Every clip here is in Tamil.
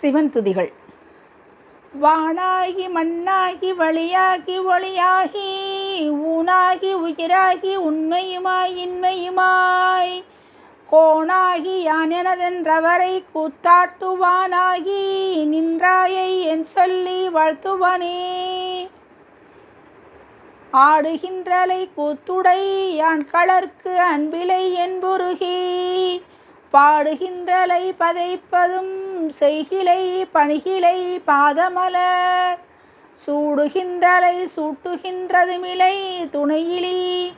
சிவன் துதிகள் வானாகி மண்ணாகி வழியாகி ஒளியாகி ஊனாகி உயிராகி உண்மையுமாய் இன்மையுமாய் கோணாகி யான் எனதென்றவரை கூத்தாட்டுவானாகி நின்றாயை என் சொல்லி வாழ்த்துவானே. ஆடுகின்றலை கூத்துடை யான் களர்க்கு அன்பிலை என்புருகி பாடுகின்றலை பதைப்பதும் செய்கிலை பணிகிலை பாதமலர் சூடுகின்றலை சூட்டுகின்றதுமிலை துணையிலி.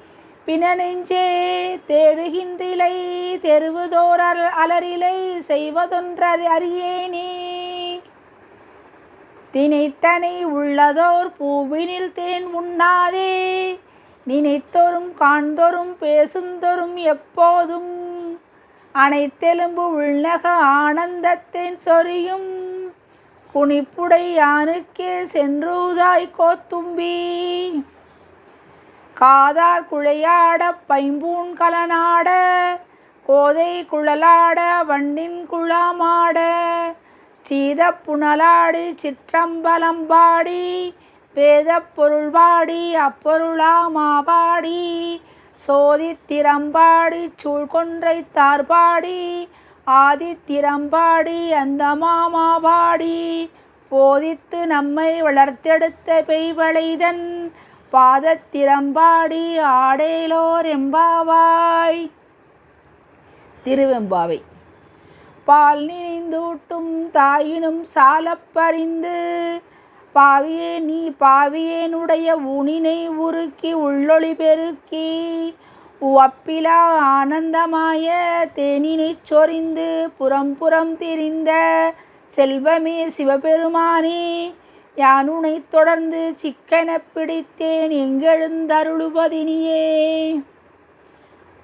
பிணநெஞ்சே தேடுகின்றிலை தெருவுதோர் அல- அலரிலை செய்வதொன்றது அறியேனே. தினைத்தனை உள்ளதோர் பூவினில் தேன் உண்ணாதே. நினைத்தோறும் காண்தோறும் பேசுந்தோறும் எப்போதும் அனைத்தெலும்பு உள்நக ஆனந்தத்தேன் சொரியும். குனிப்புடை யானுக்கே சென்றூதாய் கோத்தும்பி. காதார் குழையாட பைம்பூன் கலனாட கோதை குழலாட வண்ணின் குழாமாட. சீத புனலாடி சிற்றம்பலம்பாடி வேத பொருள்வாடி அப்பொருளாமாவாடி சோதித்திரம்பாடி சூழ்கொன்றை தார்பாடி ஆதித்திரம்பாடி அந்த மாமாபாடி போதித்து நம்மை வளர்த்தெடுத்த பெய்வளைதன் பாதத்திரம்பாடி ஆடேலோர் எம்பாவாய். திருவெம்பாவை. பால் நினைந்தூட்டும் தாயினும் சாலப்பறிந்து பாவியே நீ பாவியேனுடைய உனினை உருக்கி உள்ளொளி பெருக்கி. உவப்பிலா ஆனந்தமாய தேனினைச் சொரிந்து புறம் புறம் திரிந்த செல்வமே சிவபெருமானே யானுனைத் தொடர்ந்து சிக்கெனப் பிடித்தேன் எங்கெழுந்தருளுவதினியே.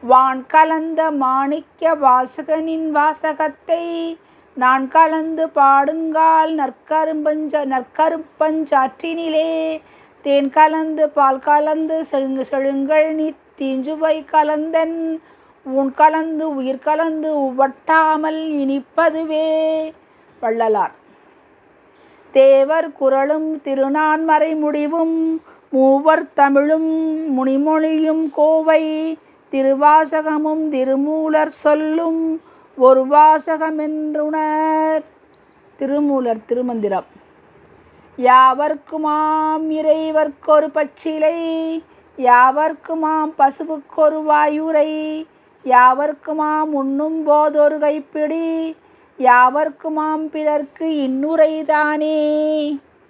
வான் கலந்த மாணிக்க வாசகனின் வாசகத்தை நான் கலந்து பாடுங்கால் நற்கரும்பஞ்ச நற்கருப்பஞ்சாற்றினிலே தேன் கலந்து பால் கலந்து செழுங்கு செழுங்கள் நீ தீஞ்சுவை கலந்தன். உன் கலந்து உயிர் கலந்து உவட்டாமல் இனிப்பதுவே. வள்ளலார். தேவர் குரலும் திருநான்மறை முடிவும் மூவர் தமிழும் முனிமொழியும் கோவை. திருவாசகமும் திருமூலர் சொல்லும் ஒரு வாசகமென்றுணர். திருமூலர் திருமந்திரம். யாவர்க்குமாம் இறைவர்க்கொரு பச்சிலை யாவர்க்குமாம் பசுவுக்கொரு வாயுரை யாவர்க்குமாம் உண்ணும் போதொரு கைப்பிடி யாவர்க்குமாம் பிறர்க்கு இன்னுரைதானே